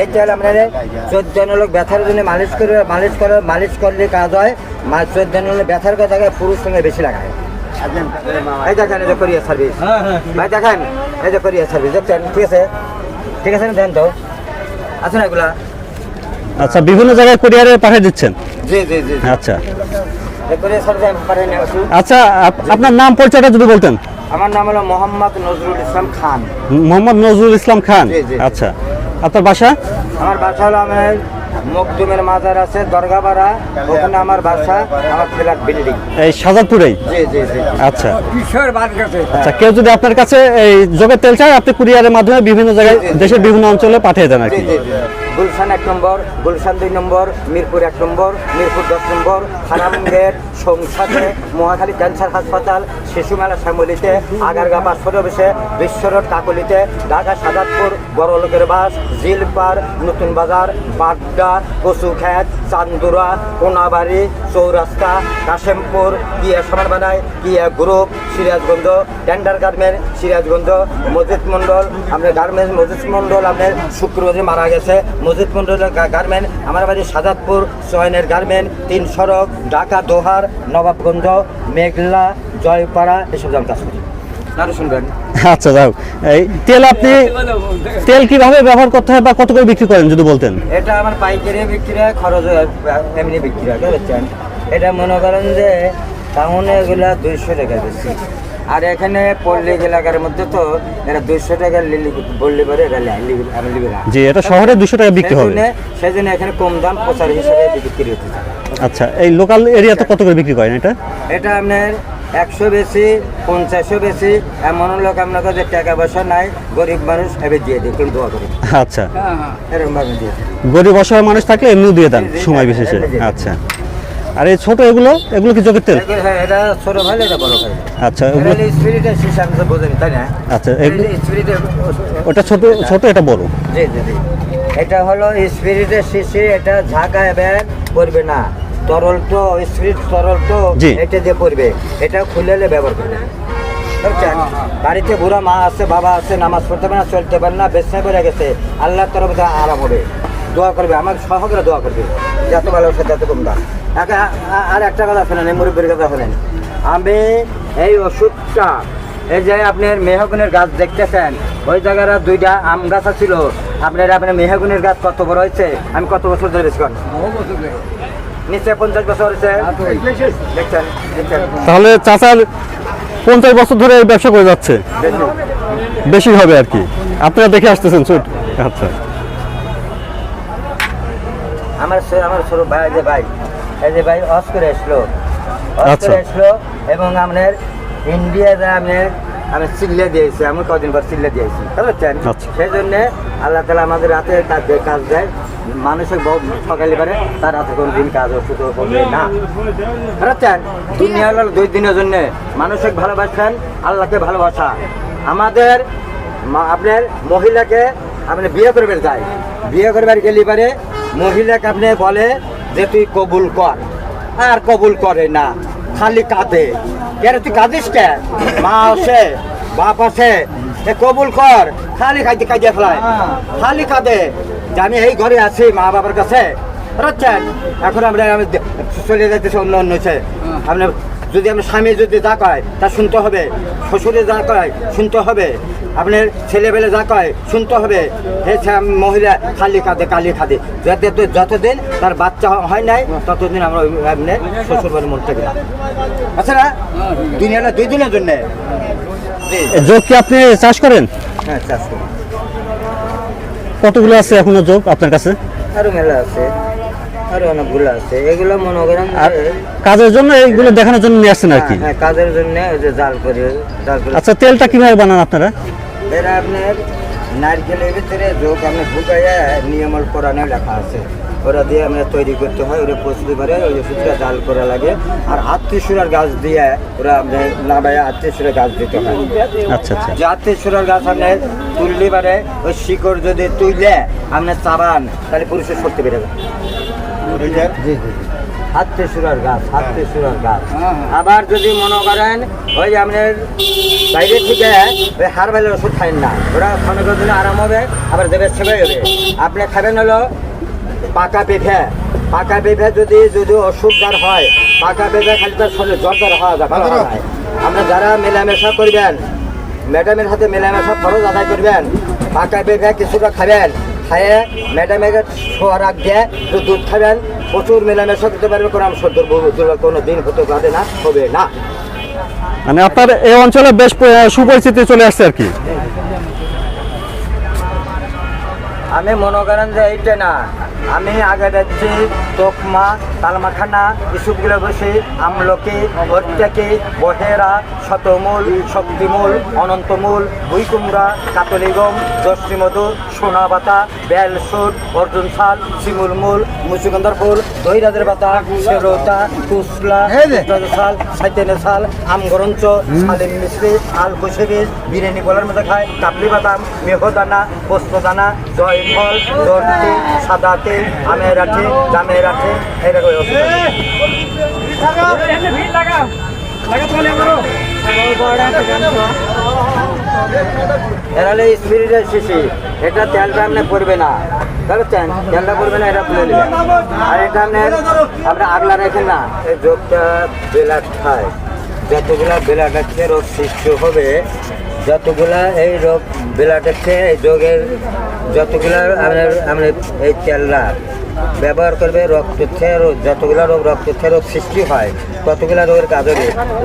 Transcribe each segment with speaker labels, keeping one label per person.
Speaker 1: এই তেল আপনার চোদ্দ লোক ব্যথার জন্য মালিশ করে মালিশ করে মালিশ করলে কাজ হয়। চোদ্দ লোক ব্যথার কথা পুরুষ সঙ্গে বেশি লাগায়। এই দেখেন এই যে কোরিয়ার সার্ভিস ভাই দেখেন এই যে কোরিয়ার সার্ভিস দেখছেন? ঠিক আছে? ঠিক আছে না দেন তো। আছে না এগুলা।
Speaker 2: আচ্ছা বিভিন্ন জায়গায় কুরিয়ারে পাঠিয়ে দিচ্ছেন?
Speaker 1: জি জি জি
Speaker 2: আচ্ছা। আচ্ছা আপ- আপনার নাম পরিচয়টা যদি বলতেন।
Speaker 1: আমার নাম হলো মোহাম্মদ নজরুল ইসলাম খান।
Speaker 2: মোহাম্মদ নজরুল ইসলাম খান। আচ্ছা। আপনার বাসা?
Speaker 1: আমার বাসা হলো আমার মকদুমের মাজার আছে দরগাপাড়া। ওখানে আমার বাসা আমার ফ্ল্যাট বিল্ডিং।
Speaker 2: এই শাহজাদপুরেই
Speaker 1: জি জি জি।
Speaker 2: আচ্ছা।
Speaker 1: কিশোর
Speaker 2: আচ্ছা কেউ যদি আপনার কাছে এই যোগের তেল চায় আপনি কুরিয়ারের মাধ্যমে বিভিন্ন জায়গায়। দেশের বিভিন্ন অঞ্চলে পাঠিয়ে দেন আর কি।
Speaker 1: জি জি। গুলশান এক নম্বর গুলশান দুই নম্বর মিরপুর এক নম্বর মিরপুর দশ নম্বর হারামগেট সংসাদে মহাখালী ক্যান্সার হাসপাতাল, শিশু মেলা শ্যামলিতে আগারগা পাঁচশোর অফিসে, বিশ্ব কাকলিতে, ঢাকা সাদাতপুর, বড় লোকের বাস, জিলপার, নতুন বাজার বাড্ডা কচুখ্যাত চান্দুরা, কোনাবাড়ি, চৌরাস্তা, কাশেমপুর, কিয়া সমান বানায় কিয়া group, Sirajganj, tender garment, Sirajganj মসজিদ মন্ডল আপনার গার্মেন্টস মসজিদ মন্ডল আপনার শুক্রবারে মারা গেছে। মসজিদ মন্ডলের গার্মেন্ট, আমার বাড়ি সাজাদপুর সোহেনের গার্মেন্ট, তিন সড়ক, ঢাকা দোহার নবাবগঞ্জ মেঘলা জয়পাড়া এসব জায়গায় কাজ করি।
Speaker 2: আচ্ছা যাও এই তেল আপনি তেল কীভাবে ব্যবহার করতে হয় বা কত করে বিক্রি করেন যদি বলতেন?
Speaker 1: এটা আমার পাইকারি বিক্রি হয় খরচ এমনি বিক্রি হয় বুঝছেন? এটা মনে করেন যে টাউনে এগুলা দুইশো টাকা বেশি। আর এখানে পল্লী এলাকার মধ্যে তো এটা দুইশো টাকা লিলি বললে পরে এটা
Speaker 2: যে এটা শহরে দুশো টাকা বিক্রি হবে।
Speaker 1: সেজন্য- এখানে কম দাম প্রচার হিসেবে বিক্রি হতে।
Speaker 2: আচ্ছা এই লোকাল এরিয়াতে কত করে বিক্রি করেন এটা?
Speaker 1: এটা আপনার একশো বেশি পঞ্চাশও বেশি এমন লোক আপনার কাছে টাকা পয়সা নাই গরিব মানুষ এবার দিয়ে দিই কিন্তু দোয়া করি
Speaker 2: আচ্ছা।
Speaker 1: এরকম ভাবে দিয়ে
Speaker 2: গরিব অসহায় মানুষ থাকলে এমনিও দিয়ে দেন সময়
Speaker 1: হ্যাঁ,
Speaker 2: বিশেষে। আচ্ছা। আর এই ছোট এগুলো এগুলো কি যোগের তেল?
Speaker 1: হ্যাঁ, এটা ছোট ভাই এটা বড় ভাই।
Speaker 2: আচ্ছা
Speaker 1: এটা
Speaker 2: এগুলো
Speaker 1: হলো স্পিরিটের শিশা আমি তো বোঝেনি তাই না?
Speaker 2: আচ্ছা এগুলো
Speaker 1: স্পিরিটের
Speaker 2: ওটা ছোট ছোট এটা বড়?
Speaker 1: জি জি জি। এটা হলো স্পিরিটের শিশি এটা ঝাঁকা ব্যাগ করবে না। তরল তো স্পিরিট তরল তো এটা দিয়ে পড়বে এটা খুলেলে ব্যবহার করবে। বুঝছেন? বাড়িতে বুড়া মা আছে বাবা আছে নামাজ পড়তে পারে না চলতে পারে না বেসনে পড়ে গেছে। আল্লাহর তরফে তার আরাম হবে। দোয়া করবে আমার সহকারে দোয়া করবে। যত ভালো সে তত কম দাম। আর একটা কথা শোনেন এই মুরব্বীর কথা শোনেন। আমি এই ওষুধটা এই যে আপনার মেহগুনের গাছ দেখতেছেন ওই জায়গার দুইটা আম গাছ ছিল আপনার আপনার মেহগুনের গাছ কত বড় হয়েছে? আমি কত বছর ধরে বেশি নিচে পঞ্চাশ বছর হয়েছে। দেখছেন দেখছেন।
Speaker 2: তাহলে চাচার পঞ্চাশ বছর ধরে এই ব্যবসা করে যাচ্ছে?
Speaker 1: বেশি।
Speaker 2: হবে আর কি। আপনারা দেখে আসতেছেন ছোট আচ্ছা।
Speaker 1: আমার আমার ছোট ভাই যে ভাই এই যে ভাই অস করে আসলো অস
Speaker 2: আচ্ছা।
Speaker 1: করে আসলো এবং আমাদের ইন্ডিয়া যা আপনার আমি চিল্লে দিয়েছি আমি কদিন পর চিল্লে দিয়েছি। বুঝছেন?
Speaker 2: আচ্ছা।
Speaker 1: সেই জন্য আল্লাহ তালা আমাদের রাতে কাজ দেয় কাজ দেয়, মানুষের সকালে পারে তার রাতে কোনো দিন কাজ ওষুধ হবে না। বুঝছেন দুনিয়া হলো দুই দিনের জন্য মানুষকে ভালোবাসেন, আল্লাহকে ভালোবাসা। আমাদের আপনার মহিলাকে আপনি বিয়ে করবে যায়। বিয়ে করবার গেলে পারে মহিলাকে আপনি বলে যে তুই কবুল কর। আর কবুল করে না, খালি কাঁদে। কেন তুই কাঁদিস কে? মা আছে বাপ আছে এ কবুল কর। খালি কাঁদে কাঁদে ফেলায়। খালি খাদে। যে আমি এই ঘরে আছি মা বাবার কাছে। বুঝছেন? এখন আমরা আমি চলে যাইতেছে অন্য অন্য হচ্ছে আপনার যদি আপনার স্বামী যদি যা কয় তা শুনতে হবে। শ্বশুরে যা কয় শুনতে হবে। আপনার ছেলেবেলে যা কয় শুনতে হবে। হে মহিলা খালি খাদে কালি খাদে। যাতে যতদিন তার বাচ্চা হয় নাই ততদিন আমরা আপনার শ্বশুর বাড়ি মন থেকে না আচ্ছা না? দুনিয়াটা দুই দিনের জন্যে।
Speaker 2: যোগ কি আপনি চাষ করেন?
Speaker 1: হ্যাঁ চাষ করি।
Speaker 2: কতগুলো আছে এখনও যোগ আপনার কাছে?
Speaker 1: আরও মেলা আছে আরও অনেকগুলো আছে এগুলো মনে করেন
Speaker 2: কাজের জন্য এইগুলো দেখানোর জন্য নিয়ে আসছেন আর কি?
Speaker 1: হ্যাঁ, হ্যাঁ, কাজের জন্য ওই যে জাল করে জাল করে
Speaker 2: আচ্ছা তেলটা কীভাবে বানান আপনারা?
Speaker 1: এরা আপনার নারকেলের ভিতরে যোগ আপনি ঢুকাইয়া নিয়মল কোরআনে লেখা আছে। ওরা দিয়ে আমরা তৈরি করতে হয় ওরা প্রস্তুত করে ওই ওষুধটা জাল করা লাগে। আর আত্মীয়সুরার গাছ দিয়ে ওরা আপনার নাবাইয়া আত্মীয়সুরের গাছ দিতে হয়।
Speaker 2: আচ্ছা আচ্ছা।
Speaker 1: যে আত্মীয়সুরার গাছ আপনার তুললে পারে ওই শিকড় যদি তুললে আপনার চাবান তাহলে পুরুষের শক্তি বেড়ে যাবে জি জি হাতে সুরার গাছ হাতে সুরার গাছ আবার যদি মনে করেন ওই যে আপনার বাইরে থেকে ওই হার হারবালের ওষুধ খাইন না। ওরা ক্ষণিকের জন্য আরাম হবে, আবার দেবের সেবাই হবে। আপনি খাবেন হলো পাকা পেঁপে। পাকা পেঁপে যদি যদি অসুখ যার হয়, পাকা পেঁপে খালি তার শরীরে জ্বর হওয়া হয়। আপনি যারা মেলামেশা করবেন, ম্যাডামের সাথে মেলামেশা খরচ আদায় করবেন, পাকা পেঁপে কিছুটা খাবেন, খাইয়ে ম্যাডামের আগ দিয়ে একটু দুধ খাবেন, প্রচুর মেলামেশা করতে পারবে কোনো আমি সদ্য কোনো দিন হতে পারে না, হবে না।
Speaker 2: মানে আপনার এই অঞ্চলে বেশ সুপরিচিতি চলে আসছে আর কি।
Speaker 1: আমি মনে করেন যে এইটা না আমি আগে যাচ্ছি তোকমা তালমাখানা ইসুপগুলো বসে আমলকি প্রত্যেকে বহেরা শতমূল শক্তিমূল অনন্তমূল ভুইকুমড়া কাতলিগম দশমধু সোনাবাতা বেলসুট অর্জুন শাল শিমুল মূল মুচুগন্ধার ফুল দইরাজের পাতা সেরোতা কুসলা শাল সাইতেনে শাল আমগরঞ্চ শালিম মিশ্রি আল কুশিবিজ বিরিয়ানি বলার মধ্যে খায় কাবলি বাদাম মেহদানা পোস্তদানা জয়ফল দর্তি সাদা তেল আমের আঠে, জামের আঠে এরকম ওষুধ আছে। এরা হলো স্পিরিটের শিশি, এটা তেলটা আপনি পড়বে না। বুঝছেন তেলটা পড়বে না, এটা নেবেন আর এটা আপনি আপনি আগলা রেখেন না, এই যোগটা বেলাট খায়। যতগুলা বেলাট আছে, রোগ সৃষ্টি হবে যতগুলা এই রোগ বেলাট আছে এই যোগের যতগুলা আমাদের আপনার এই তেলটা ব্যবহার করবে, রক্ত রোগ যতগুলা রোগ, রক্ত থেকে রোগ সৃষ্টি হয়। ততগুলা রোগের কাজ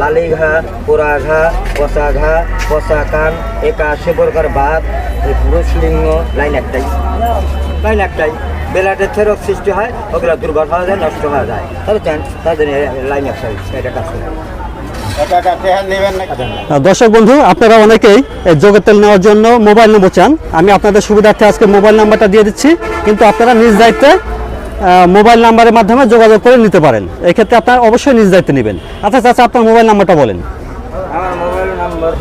Speaker 1: লালি ঘা পোড়া ঘা পচা ঘা পচা কান একাশি প্রকার বাত পুরুষ লিঙ্গ, লাইন একটাই। লাইন একটাই। বেলাটের থেকে রোগ সৃষ্টি হয়, ওগুলা দুর্বল হওয়া যায়, নষ্ট হওয়া যায়। তাহলে তাদের লাইন একটাই, এটা কাজ করে।
Speaker 2: দর্শক বন্ধু, আপনারা অনেকেই যোগের তেল নেওয়ার জন্য মোবাইল নম্বর চান। আমি আপনাদের সুবিধার্থে আজকে মোবাইল নাম্বারটা দিয়ে দিচ্ছি। কিন্তু আপনারা নিজ দায়িত্বে মোবাইল নাম্বারের মাধ্যমে যোগাযোগ করে নিতে পারেন। এক্ষেত্রে আপনার অবশ্যই নিজ দায়িত্বে নেবেন। আচ্ছা আচ্ছা আপনার মোবাইল নাম্বারটা বলেন।
Speaker 1: আমার মোবাইল নাম্বার